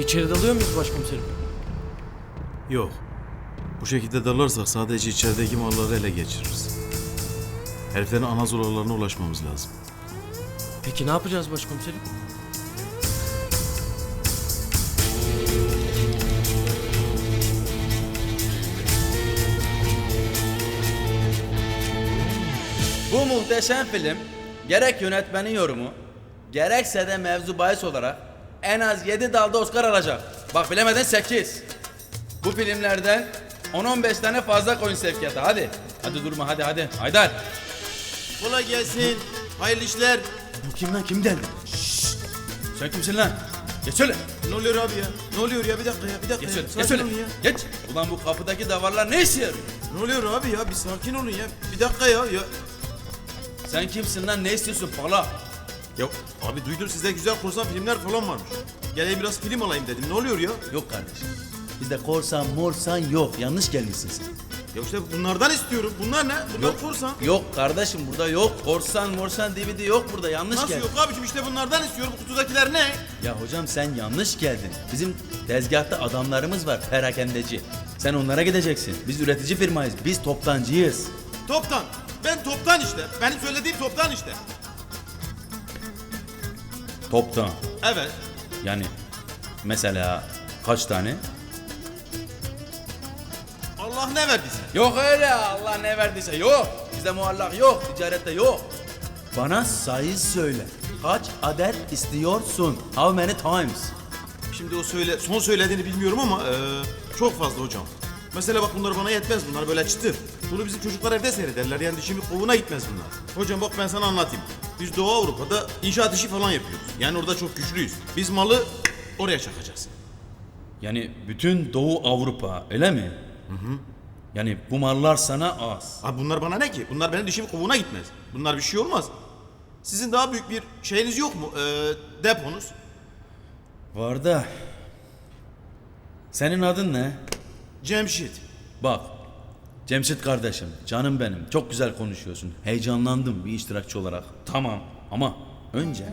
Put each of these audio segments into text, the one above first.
İçeri dalıyor muyuz başkomiserim? Yok. Bu şekilde dalarsak sadece içerideki malları ele geçiririz. Heriflerin ana zolalarına ulaşmamız lazım. Peki ne yapacağız başkomiserim? Bu muhteşem film gerek yönetmenin yorumu gerekse de mevzu bahis olarak en az 7 dalda Oscar alacak. Bak bilemedin 8. Bu filmlerden 10-15 tane fazla koyun sevkiyata hadi. Hadi durma hadi hadi. Haydar. Kolay gelsin. Hayırlı işler. Bu kim lan kim geldi? Sen kimsin lan? Geç şöyle. Ne oluyor abi ya? Ne oluyor ya? Bir dakika ya. Bir dakika Geç şöyle. Geç şöyle. Geç. Ulan bu kapıdaki davarlar ne işe yarıyor? Ne oluyor abi ya? Bir sakin olun ya. Bir dakika ya. Ya, Sen kimsin lan ne istiyorsun pala? Ya abi duydum sizde güzel korsan filmler falan varmış. Geleyim biraz film alayım dedim. Ne oluyor ya? Yok kardeşim. Bizde korsan morsan yok. Yanlış gelmişsin sen. Ya işte bunlardan istiyorum. Bunlar ne? Bunlar Yok. korsan. Yok kardeşim burada yok. Korsan morsan DVD yok burada. Yanlış Nasıl geldin. yok abicim işte bunlardan istiyorum. Bu kutudakiler ne? Ya hocam sen yanlış geldin. Bizim tezgahta adamlarımız var perakendeci. Sen onlara gideceksin. Biz üretici firmayız. Biz toptancıyız. Toptan. Ben toptan işte. Benim söylediğim toptan işte. Toptan. Evet. Yani mesela kaç tane? Allah ne verdiyse. Yok öyle Allah ne verdiyse yok. Bizde muallak yok. Ticarette yok. Bana sayı söyle. Kaç adet istiyorsun? How many times? Şimdi o söyle, son söylediğini bilmiyorum ama eee, çok fazla hocam. Mesela bak bunlar bana yetmez bunlar böyle çıtır. Bunu bizim çocuklar evde seyrederler yani şimdi kovuna gitmez bunlar. Hocam bak ben sana anlatayım. Biz Doğu Avrupa'da inşaat işi falan yapıyoruz. Yani orada çok güçlüyüz. Biz malı oraya çakacağız. Yani bütün Doğu Avrupa öyle mi? Hı hı. Yani bu mallar sana az. Abi bunlar bana ne ki? Bunlar benim dişimin kovuğuna gitmez. Bunlar bir şey olmaz. Sizin daha büyük bir şeyiniz yok mu? Eee, deponuz. Var da. Senin adın ne? Cemşit. Bak. Cemşit kardeşim, canım benim. Çok güzel konuşuyorsun. Heyecanlandım bir iştirakçı olarak. Tamam ama önce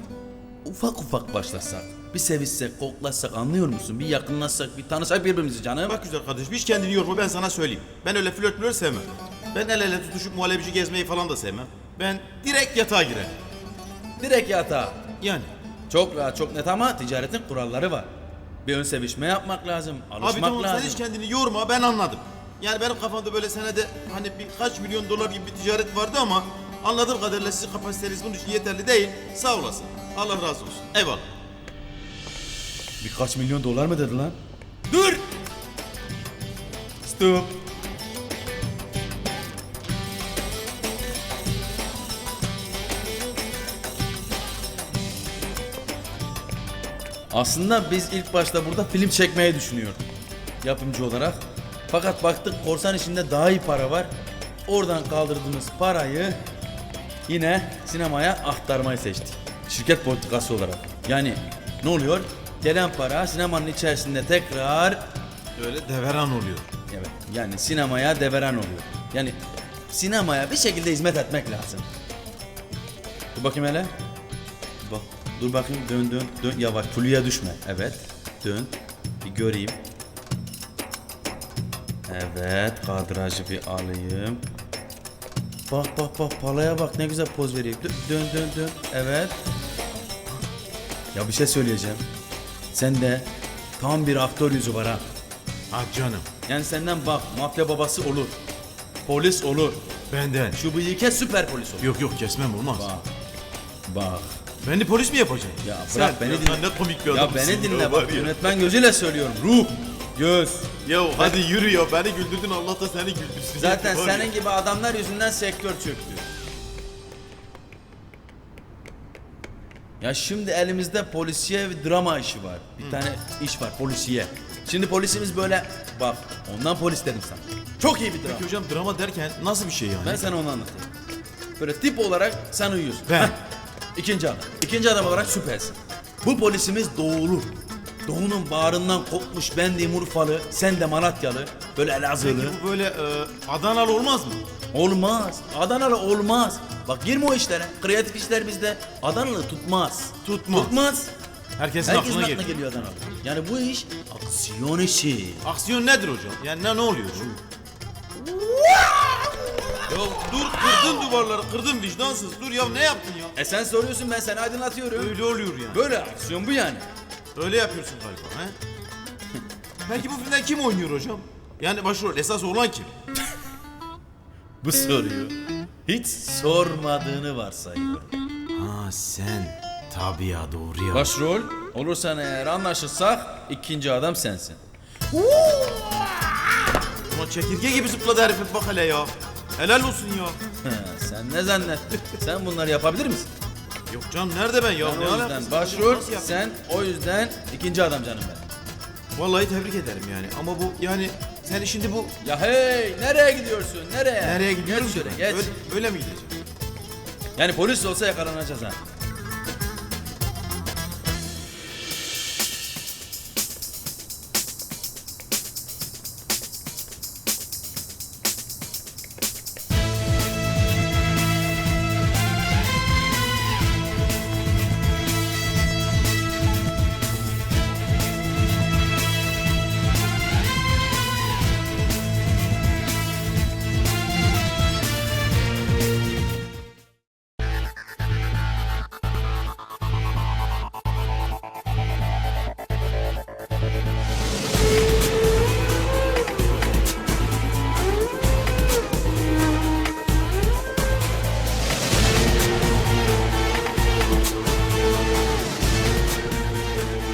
ufak ufak başlasak. Bir sevişsek, koklaşsak anlıyor musun? Bir yakınlaşsak, bir tanısak birbirimizi canım. Bak güzel kardeşim hiç kendini yorma ben sana söyleyeyim. Ben öyle flört flört sevmem. Ben el ele tutuşup muhallebici gezmeyi falan da sevmem. Ben direkt yatağa girerim. Direkt yatağa. Yani. Çok rahat, çok net ama ticaretin kuralları var. Bir ön sevişme yapmak lazım, alışmak Abi tamam lazım. sen hiç kendini yorma ben anladım. Yani benim kafamda böyle senede hani birkaç milyon dolar gibi bir ticaret vardı ama anladığım kadarıyla sizin kapasiteniz bunun için yeterli değil. Sağ olasın. Allah razı olsun. Eyvallah. Birkaç milyon dolar mı dedi lan? Dur! Stop. Aslında biz ilk başta burada film çekmeyi düşünüyorduk. Yapımcı olarak. Fakat baktık korsan işinde daha iyi para var. Oradan kaldırdığımız parayı yine sinemaya aktarmayı seçtik. Şirket politikası olarak. Yani ne oluyor? Gelen para sinemanın içerisinde tekrar Öyle deveran oluyor. evet yani sinemaya deveran oluyor. Yani sinemaya bir şekilde hizmet etmek lazım. Dur bakayım hele. Bak dur bakayım dön dön dön yavaş tuluya düşme. Evet dön bir göreyim. Evet kadrajı bir alayım. Bak bak bak palaya bak ne güzel poz veriyor. Dön dön dön dön. Evet. Ya bir şey söyleyeceğim. Sen de tam bir aktör yüzü var ha. Ha canım. Yani senden bak mafya babası olur. Polis olur. Benden. Şu bıyıke süper polis olur. Yok yok kesmem olmaz. Bak. Bak. Beni polis mi yapacaksın? Ya bırak beni dinle. Sen ne komik bir Ya adamsın beni dinle bak var ya. yönetmen gözüyle söylüyorum. Ruh, göz. Ya hadi yürü ya beni güldürdün Allah da seni güldürsün. Zaten Var ya. senin gibi adamlar yüzünden sektör çöktü. Ya şimdi elimizde polisiye ve drama işi var. Bir tane iş var polisiye. Şimdi polisimiz böyle bak ondan polis dedim sana. Çok iyi bir drama. Peki hocam drama derken nasıl bir şey yani? Ben sana onu anlatayım. Böyle tip olarak sen uyuyorsun. Ben. Heh. İkinci adam. İkinci adam olarak süpersin. Bu polisimiz doğulu. Doğunun bağrından kopmuş ben de Urfalı, sen de Malatyalı, böyle Elazığlı. Peki bu böyle e, Adanalı olmaz mı? Olmaz. Adanalı olmaz. Bak girme o işlere. Kreatif işler bizde. Adanalı tutmaz. Tutmaz. Tutmaz. Herkesin, Herkesin aklına aklına geliyor. geliyor Adana abi. Yani bu iş aksiyon işi. Aksiyon nedir hocam? Yani ne, ne oluyor? ya dur kırdın duvarları kırdın vicdansız. Dur ya ne yaptın ya? E sen soruyorsun ben seni aydınlatıyorum. Öyle oluyor yani. Böyle aksiyon bu yani. Öyle yapıyorsun galiba he? Peki bu filmde kim oynuyor hocam? Yani başrol esas olan kim? Bu soruyu hiç sormadığını varsayıyorum. Ha sen. Tabii ya doğru ya. Başrol olursan eğer anlaşırsak ikinci adam sensin. Ulan çekirge gibi zıpladı herifin bak hele ya. Helal olsun ya. Sen ne zannettin? sen bunları yapabilir misin? Yok canım nerede ben ya? Ben ne o yüzden alakası var? başrol Nasıl yapayım? sen o yüzden ikinci adam canım benim. Vallahi tebrik ederim yani. Ama bu yani sen şimdi bu Ya hey nereye gidiyorsun nereye? nereye gidiyoruz? Geç şöyle geç. Öyle, öyle mi gideceğim? Yani polis olsa yakalanacağız ha.